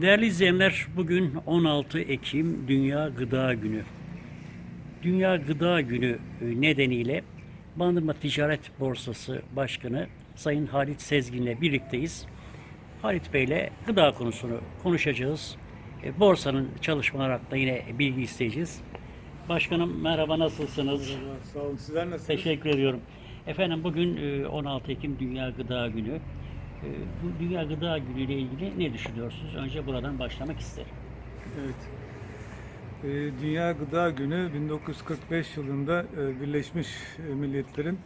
Değerli izleyenler, bugün 16 Ekim Dünya Gıda Günü. Dünya Gıda Günü e, nedeniyle Bandırma Ticaret Borsası Başkanı Sayın Halit Sezgin'le birlikteyiz. Halit Bey'le gıda konusunu konuşacağız. E, Borsanın çalışmaları hakkında yine bilgi isteyeceğiz. Başkanım merhaba nasılsınız? Sağ olun. Sizler nasılsınız? Teşekkür ediyorum. Efendim bugün e, 16 Ekim Dünya Gıda Günü. E, Bu Dünya Gıda Günü ile ilgili ne düşünüyorsunuz? Önce buradan başlamak isterim. Evet. Ee, Dünya Gıda Günü 1945 yılında e, Birleşmiş Milletler'in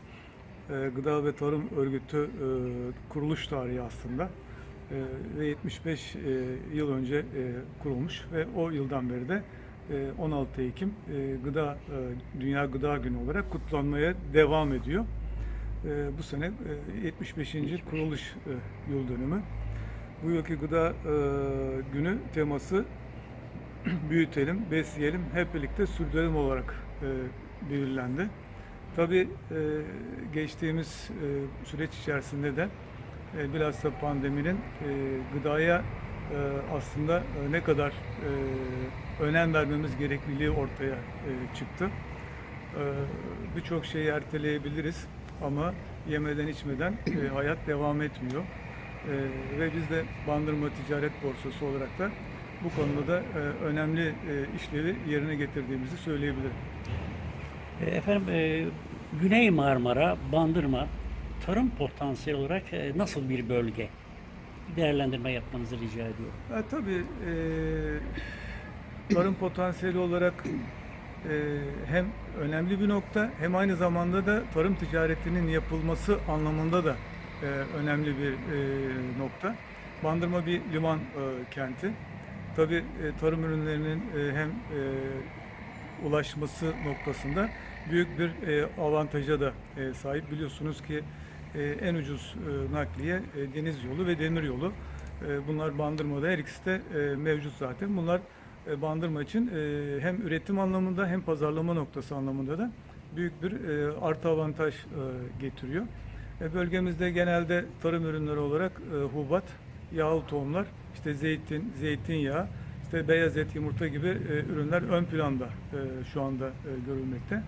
e, Gıda ve Tarım Örgütü e, kuruluş tarihi aslında. E, Ve 75 e, yıl önce e, kurulmuş ve o yıldan beri de e, 16 Ekim e, Gıda e, Dünya Gıda Günü olarak kutlanmaya devam ediyor. E, Bu sene e, 75. kuruluş e, yıl dönümü. Bu yılki gıda e, günü teması büyütelim, besleyelim, hep birlikte sürdürelim olarak e, belirlendi. Tabii e, geçtiğimiz e, süreç içerisinde de e, bilhassa pandeminin e, gıdaya e, aslında e, ne kadar e, önem vermemiz gerekliliği ortaya e, çıktı. E, Birçok şeyi erteleyebiliriz ama yemeden içmeden e, hayat devam etmiyor. E, ve biz de Bandırma Ticaret Borsası olarak da bu konuda da e, önemli e, işlevi yerine getirdiğimizi söyleyebilirim. E, Efendim e, Güney Marmara, Bandırma tarım potansiyeli olarak e, nasıl bir bölge? Değerlendirme yapmanızı rica ediyorum. Ha, tabii e, tarım potansiyeli olarak e, hem önemli bir nokta hem aynı zamanda da tarım ticaretinin yapılması anlamında da e, önemli bir e, nokta. Bandırma bir liman e, kenti. Tabii e, tarım ürünlerinin hem ulaşması noktasında büyük bir avantaja da sahip. Biliyorsunuz ki en ucuz nakliye deniz yolu ve demir yolu. Bunlar Bandırma'da her ikisi de mevcut zaten. Bunlar Bandırma için e, hem üretim anlamında hem pazarlama noktası anlamında da büyük bir e, artı avantaj e, getiriyor. E, bölgemizde genelde tarım ürünleri olarak e, hubat, yağlı tohumlar, işte zeytin, zeytinyağı, işte beyaz et, yumurta gibi e, ürünler ön planda e, şu anda e, görülmekte.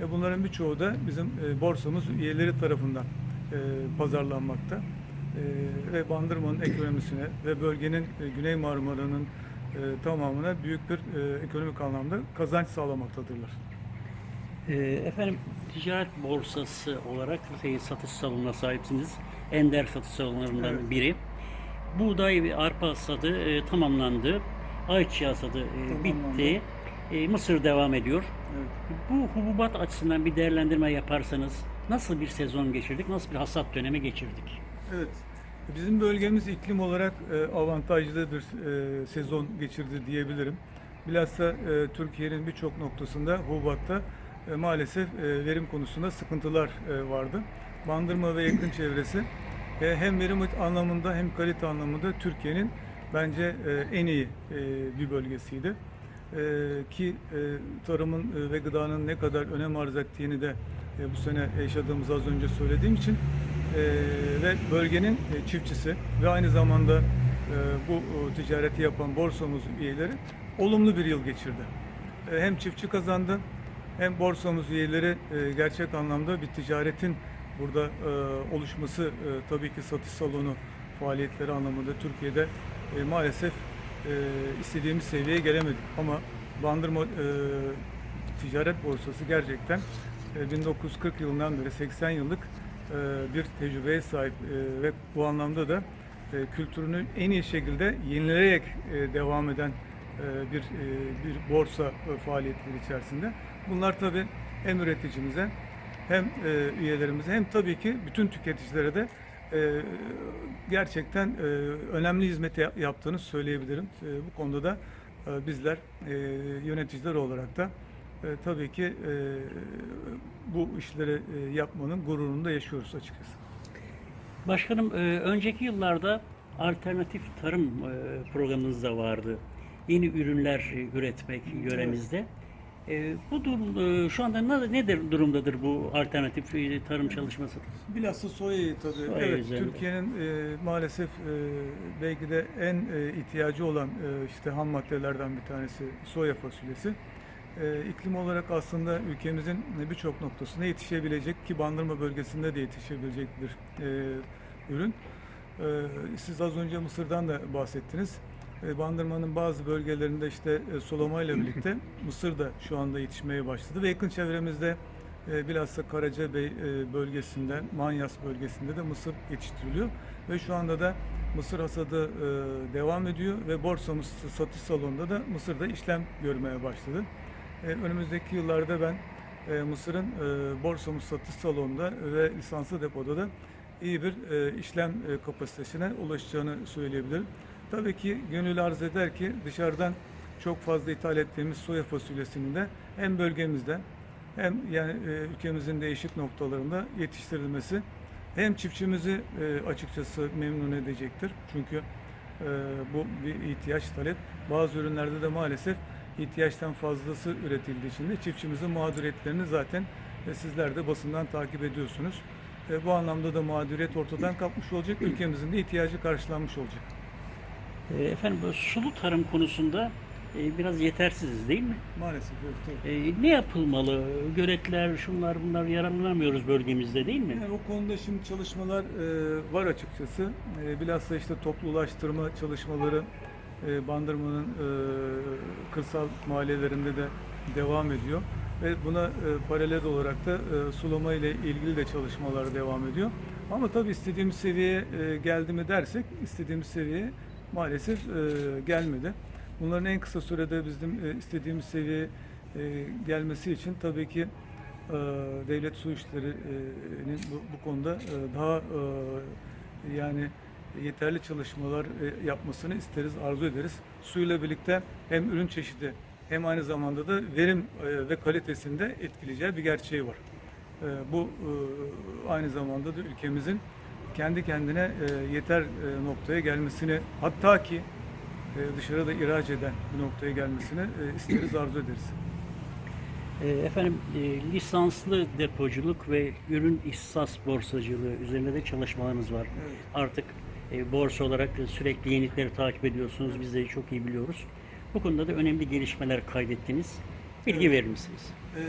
E, bunların birçoğu da bizim e, borsamız üyeleri tarafından e, pazarlanmakta. E, ve Bandırma'nın ekonomisine ve bölgenin e, Güney Marmara'nın e, tamamına büyük bir e, ekonomik anlamda kazanç sağlamaktadırlar. E, Efendim ticaret borsası olarak şey, satış salonuna sahipsiniz. Ender satış salonlarından Evet. biri. Buğday ve arpa hasadı e, tamamlandı. Ayçiçeği hasadı e, Tamamlandı. bitti. E, mısır devam ediyor. Evet. Bu hububat açısından bir değerlendirme yaparsanız nasıl bir sezon geçirdik, nasıl bir hasat dönemi geçirdik? Evet. Bizim bölgemiz iklim olarak e, avantajlı bir e, sezon geçirdi diyebilirim. Bilhassa e, Türkiye'nin birçok noktasında hububatta e, maalesef verim konusunda sıkıntılar vardı. Bandırma ve yakın çevresi hem verim anlamında hem kalite anlamında Türkiye'nin bence en iyi bir bölgesiydi. Ki tarımın ve gıdanın ne kadar önem arz ettiğini de bu sene yaşadığımız az önce söylediğim için ve bölgenin e, çiftçisi ve aynı zamanda e, bu ticareti yapan borsamız üyeleri olumlu bir yıl geçirdi. E, hem çiftçi kazandı hem borsamız üyeleri gerçek anlamda bir ticaretin burada oluşması tabii ki satış salonu faaliyetleri anlamında Türkiye'de maalesef istediğimiz seviyeye gelemedik. Ama Bandırma Ticaret Borsası gerçekten e, 1940 yılından beri 80 yıllık bir tecrübeye sahip e, ve bu anlamda da e, kültürünü en iyi şekilde yenileyerek e, devam eden e, bir e, bir borsa e, faaliyetleri içerisinde. Bunlar tabii hem üreticimize hem e, üyelerimize hem tabii ki bütün tüketicilere de e, gerçekten e, önemli hizmet ya- yaptığını söyleyebilirim. E, bu konuda da e, bizler e, yöneticiler olarak da e, tabii ki e, bu işleri e, yapmanın gururunu da yaşıyoruz açıkçası. Başkanım, e, önceki yıllarda alternatif tarım e, programınız da vardı. Yeni ürünler üretmek yöremizde. E, bu durum e, şu anda ne, nedir durumdadır bu alternatif e, tarım çalışması? Bilhassa soyayı tabii. Soya evet. Türkiye'nin e, maalesef e, belki de en e, ihtiyacı olan e, işte ham maddelerden bir tanesi soya fasulyesi. E, iklim olarak aslında ülkemizin birçok noktasında yetişebilecek ki Bandırma bölgesinde de yetişebilecek bir e, ürün. E, siz az önce Mısır'dan da bahsettiniz. E, Bandırma'nın bazı bölgelerinde işte e, sulamayla birlikte mısır da şu anda yetişmeye başladı ve yakın çevremizde e, bilhassa Karacabey e, bölgesinden, Manyas bölgesinde de mısır yetiştiriliyor. Ve şu anda da mısır hasadı e, devam ediyor ve borsamız satış salonunda da mısırda işlem görmeye başladı. E, önümüzdeki yıllarda ben e, mısırın e, borsamız satış salonunda ve lisanslı depoda da iyi bir işlem kapasitesine ulaşacağını söyleyebilirim. Tabii ki gönül arz eder ki dışarıdan çok fazla ithal ettiğimiz soya fasulyesinin de hem bölgemizde hem yani ülkemizin değişik noktalarında yetiştirilmesi hem çiftçimizi açıkçası memnun edecektir. Çünkü bu bir ihtiyaç talep. Bazı ürünlerde de maalesef ihtiyaçtan fazlası üretildiği için de çiftçimizin mağduriyetlerini zaten e, sizler de basından takip ediyorsunuz. E, bu anlamda da mağduriyet ortadan kalkmış olacak. Ülkemizin de ihtiyacı karşılanmış olacak. E, efendim bu sulu tarım konusunda biraz yetersiziz değil mi? Maalesef evet. E, ne yapılmalı? Göletler, şunlar bunlar yararlanamıyoruz bölgemizde değil mi? Yani o konuda şimdi çalışmalar e, var açıkçası. E, bilhassa işte toplu ulaştırma çalışmaları e, Bandırma'nın e, kırsal mahallelerinde de devam ediyor. Ve buna e, paralel olarak da e, sulama ile ilgili de çalışmalar devam ediyor. Ama tabii istediğimiz seviyeye e, geldi mi dersek istediğimiz seviyeye maalesef e, gelmedi. Bunların en kısa sürede bizim e, istediğimiz seviyeye e, gelmesi için tabii ki e, devlet su işleri'nin bu, bu konuda e, daha e, yani yeterli çalışmalar e, yapmasını isteriz, arzu ederiz. Suyla birlikte hem ürün çeşidi hem aynı zamanda da verim e, ve kalitesinde etkileyeceği bir gerçeği var. E, Bu aynı zamanda da ülkemizin kendi kendine yeter noktaya gelmesini hatta ki dışarıda ihraç eden bir noktaya gelmesini isteriz, arzu ederiz. Efendim lisanslı depoculuk ve ürün ihsas borsacılığı üzerinde de çalışmalarınız var. Evet. Artık e, borsa olarak sürekli yenilikleri takip ediyorsunuz. Biz de çok iyi biliyoruz. Bu konuda da önemli gelişmeler kaydettiniz. Bilgi Evet. verir misiniz? Ee,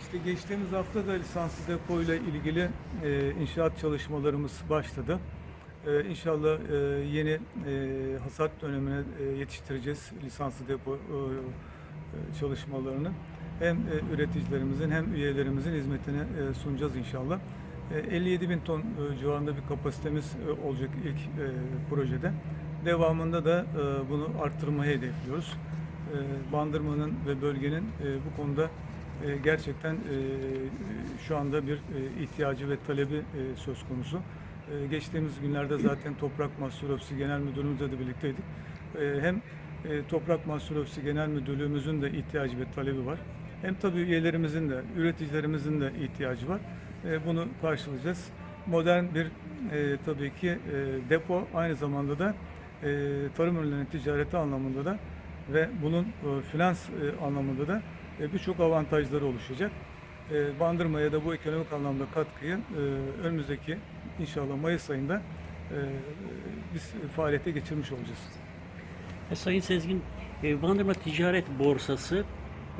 işte geçtiğimiz hafta da lisanslı depo ile ilgili e, inşaat çalışmalarımız başladı. Ee, inşallah e, yeni e, hasat dönemine e, yetiştireceğiz lisanslı depo e, e, çalışmalarını. Hem e, üreticilerimizin hem üyelerimizin hizmetine e, sunacağız inşallah. E, 57 bin ton e, civarında bir kapasitemiz e, olacak ilk e, projede. Devamında da e, bunu arttırmayı hedefliyoruz. E, Bandırma'nın ve bölgenin e, bu konuda e, gerçekten e, şu anda bir e, ihtiyacı ve talebi e, söz konusu. E, Geçtiğimiz günlerde zaten Toprak Mahsul Ofisi Genel Müdürümüzle de birlikteydik. E, Hem e, Toprak Mahsul Ofisi Genel Müdürlüğümüzün de ihtiyacı ve talebi var. Hem tabii üyelerimizin de, üreticilerimizin de ihtiyacı var. E, Bunu karşılayacağız. Modern bir e, tabii ki e, depo aynı zamanda da e, tarım ürünlerinin ticareti anlamında da ve bunun e, finans e, anlamında da e, birçok avantajları oluşacak. E, Bandırma'ya da bu ekonomik anlamda katkıyı e, önümüzdeki inşallah Mayıs ayında e, biz faaliyete geçirmiş olacağız. E, Sayın Sezgin, e, Bandırma Ticaret Borsası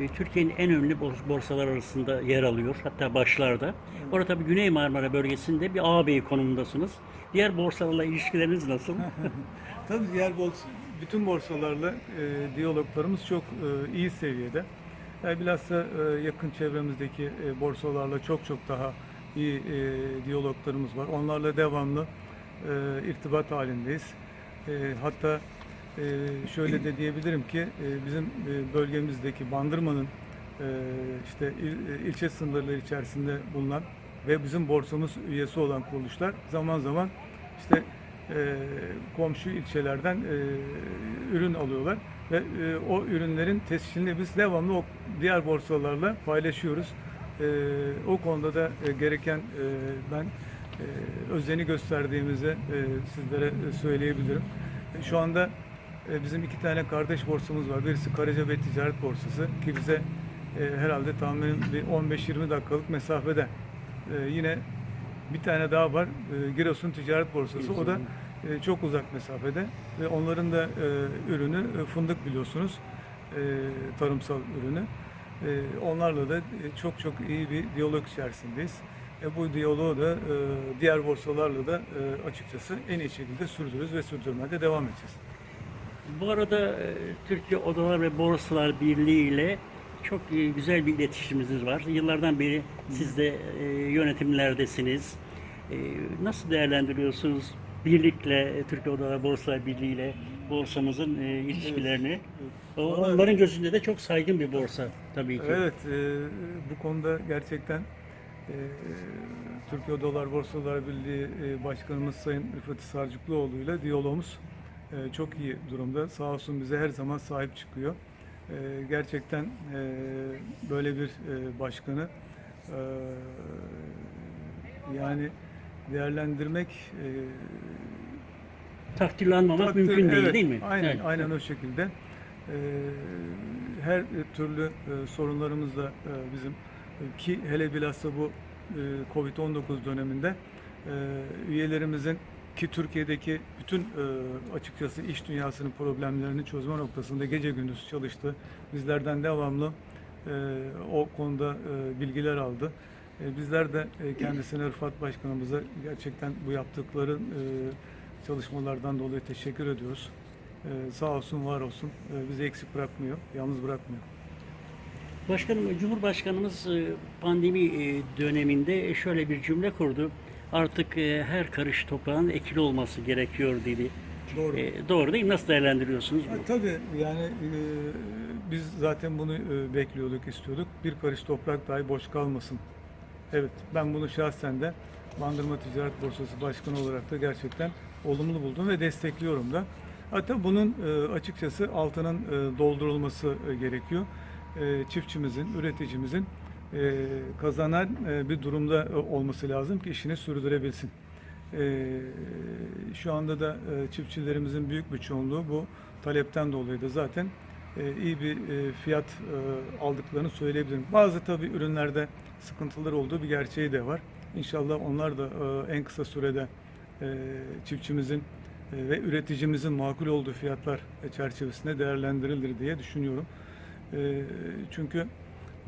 Türkiye'nin en önemli bors- borsalar arasında yer alıyor. Hatta başlarda. Orada tabii Güney Marmara bölgesinde bir ağabey konumundasınız. Diğer borsalarla ilişkileriniz nasıl? Tabii diğer bors bütün borsalarla e, diyaloglarımız çok e, iyi seviyede. Yani bilhassa e, yakın çevremizdeki e, borsalarla çok çok daha iyi e, diyaloglarımız var. Onlarla devamlı e, irtibat halindeyiz. E, hatta e, şöyle de diyebilirim ki e, bizim e, bölgemizdeki Bandırma'nın e, işte il- ilçe sınırları içerisinde bulunan ve bizim borsamız üyesi olan kuruluşlar zaman zaman işte komşu ilçelerden ürün alıyorlar ve o ürünlerin tescilini biz devamlı o diğer borsalarla paylaşıyoruz. O konuda da gereken ben özeni gösterdiğimizi sizlere söyleyebilirim. Şu anda bizim iki tane kardeş borsamız var. Birisi Karacabey Ticaret Borsası ki bize e, herhalde tahminim bir 15-20 dakikalık mesafede. E, yine bir tane daha var. E, Giresun Ticaret Borsası. O da e, çok uzak mesafede ve onların da e, ürünü e, fındık biliyorsunuz. E, tarımsal ürünü. E, onlarla da e, çok çok iyi bir diyalog içerisindeyiz. E, bu diyaloğu da e, diğer borsalarla da e, açıkçası en iyi şekilde sürdürürüz ve sürdürmeye de devam edeceğiz. Bu arada e, Türkiye Odalar ve Borsalar Birliği ile çok e, güzel bir iletişimimiz var. Yıllardan beri siz de e, yönetimlerdesiniz. Nasıl değerlendiriyorsunuz birlikle Türkiye Odalar ve Borsalar Birliği ile borsamızın ilişkilerini? Vallahi- Onların gözünde de çok saygın bir borsa tabii ki. Evet, bu konuda gerçekten Türkiye Odalar Borsalar Birliği Başkanımız Sayın Rıfat Sarcıklıoğlu ile diyalogumuz e, çok iyi durumda. Sağ olsun bize her zaman sahip çıkıyor. E, gerçekten e, böyle bir e, başkanı e, yani değerlendirmek e, Takdirle anmamak Takdir- mümkün değil evet, değil mi? Aynen, Evet. aynen o şekilde. Ee, her türlü e, sorunlarımız da e, bizim ki hele bilhassa bu e, Covid-19 döneminde e, üyelerimizin ki Türkiye'deki bütün e, açıkçası iş dünyasının problemlerini çözme noktasında gece gündüz çalıştı. Bizlerden devamlı e, o konuda e, bilgiler aldı. E, bizler de e, kendisine Rıfat Başkanımıza gerçekten bu yaptıkları e, çalışmalardan dolayı teşekkür ediyoruz. Ee, sağ olsun, var olsun. Ee, bizi eksik bırakmıyor, yalnız bırakmıyor. Başkanım, Cumhurbaşkanımız e, pandemi e, döneminde şöyle bir cümle kurdu. Artık e, her karış toprağın ekili olması gerekiyor dedi. Doğru. E, Doğru değil mi? Nasıl değerlendiriyorsunuz bunu? tabii yani e, biz zaten bunu e, bekliyorduk, istiyorduk. Bir karış toprak dahi boş kalmasın. Evet, ben bunu şahsen de Bandırma Ticaret Borsası Başkanı olarak da gerçekten olumlu buldum ve destekliyorum da. Hatta bunun e, açıkçası altının e, doldurulması e, gerekiyor. E, çiftçimizin, üreticimizin e, kazanan e, bir durumda e, olması lazım ki işini sürdürebilsin. E, şu anda da e, çiftçilerimizin büyük bir çoğunluğu bu talepten dolayı da zaten e, iyi bir e, fiyat e, aldıklarını söyleyebilirim. Bazı tabii ürünlerde sıkıntılar olduğu bir gerçeği de var. İnşallah onlar da e, en kısa sürede e, çiftçimizin e, ve üreticimizin makul olduğu fiyatlar çerçevesinde değerlendirilir diye düşünüyorum. E, çünkü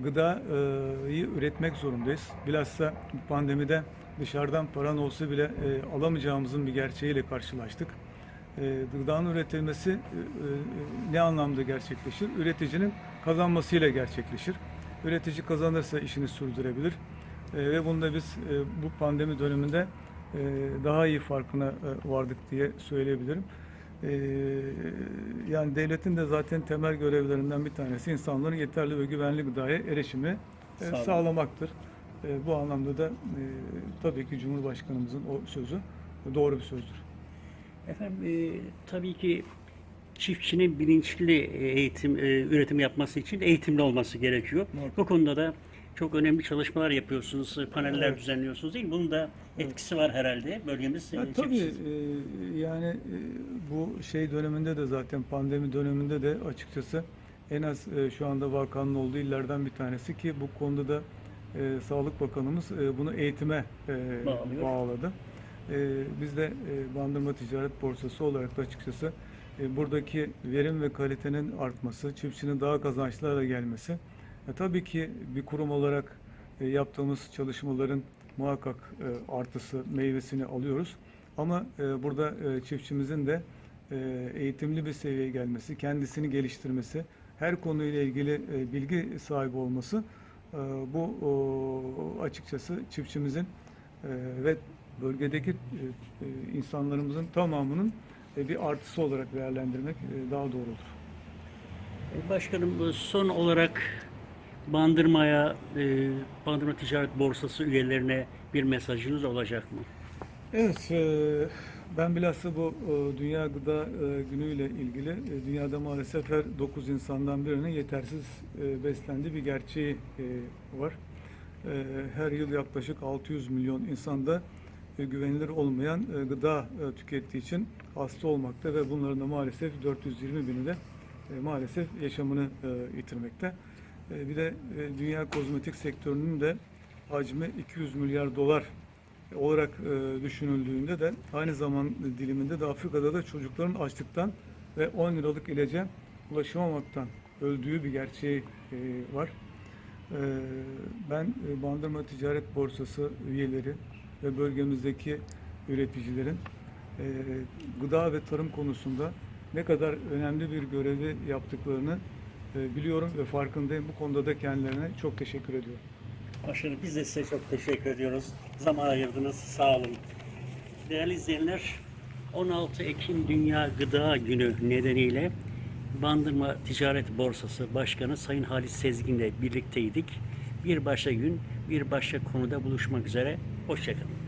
gıdayı üretmek zorundayız. Bilhassa pandemide dışarıdan paran olsa bile e, alamayacağımızın bir gerçeğiyle karşılaştık. E, gıdanın üretilmesi e, ne anlamda gerçekleşir? Üreticinin kazanmasıyla gerçekleşir. Üretici kazanırsa işini sürdürebilir. E, ve bunda biz bu pandemi döneminde daha iyi farkına vardık diye söyleyebilirim. E, yani devletin de zaten temel görevlerinden bir tanesi insanların yeterli ve güvenli gıdaya erişimi e, Sağlamak. sağlamaktır. E, bu anlamda da e, tabii ki Cumhurbaşkanımızın o sözü doğru bir sözdür. Efendim e, tabii ki çiftçinin bilinçli e, eğitim e, üretim yapması için eğitimli olması gerekiyor. Muhakkak. Bu konuda da çok önemli çalışmalar yapıyorsunuz, e, paneller Evet. düzenliyorsunuz değil mi? Bunun da etkisi var herhalde bölgemiz. e, Ya, tabii e, yani e, bu şey döneminde de zaten pandemi döneminde de açıkçası en az e, şu anda vakanın olduğu illerden bir tanesi ki bu konuda da e, Sağlık Bakanımız e, bunu eğitime e, Bağlıyor. bağladı. E, biz de e, Bandırma Ticaret Borsası olarak da açıkçası e, buradaki verim ve kalitenin artması, çiftçinin daha kazançlı hale gelmesi. E, tabii ki bir kurum olarak e, yaptığımız çalışmaların muhakkak e, artısı, meyvesini alıyoruz. Ama e, burada e, çiftçimizin de e, eğitimli bir seviyeye gelmesi, kendisini geliştirmesi, her konuyla ilgili e, bilgi sahibi olması e, bu o, açıkçası çiftçimizin e, ve bölgedeki e, e, insanlarımızın tamamının e, bir artısı olarak değerlendirmek e, daha doğru olur. Başkanım son olarak Bandırma'ya, e, Bandırma Ticaret Borsası üyelerine bir mesajınız olacak mı? Evet, e, ben bilhassa bu e, Dünya Gıda e, Günü ile ilgili e, dünyada maalesef her 9 insandan birinin yetersiz e, beslendiği bir gerçeği e, var. E, Her yıl yaklaşık 600 milyon insanda e, güvenilir olmayan e, gıda e, tükettiği için hasta olmakta ve bunların da maalesef 420 bini de e, maalesef yaşamını e, yitirmekte. E, bir de e, dünya kozmetik sektörünün de hacmi 200 milyar dolar olarak e, düşünüldüğünde de aynı zaman diliminde de Afrika'da da çocukların açlıktan ve 10 liralık ilaca ulaşamamaktan öldüğü bir gerçeği var. Ben Bandırma Ticaret Borsası üyeleri ve bölgemizdeki üreticilerin gıda ve tarım konusunda ne kadar önemli bir görevi yaptıklarını biliyorum ve farkındayım. Bu konuda da kendilerine çok teşekkür ediyorum. Başkanım biz de size çok teşekkür ediyoruz. Zaman ayırdınız. Sağ olun. Değerli izleyenler 16 Ekim Dünya Gıda Günü nedeniyle Bandırma Ticaret Borsası Başkanı Sayın Halis Sezgin'le birlikteydik. Bir başka gün, bir başka konuda buluşmak üzere. Hoşçakalın.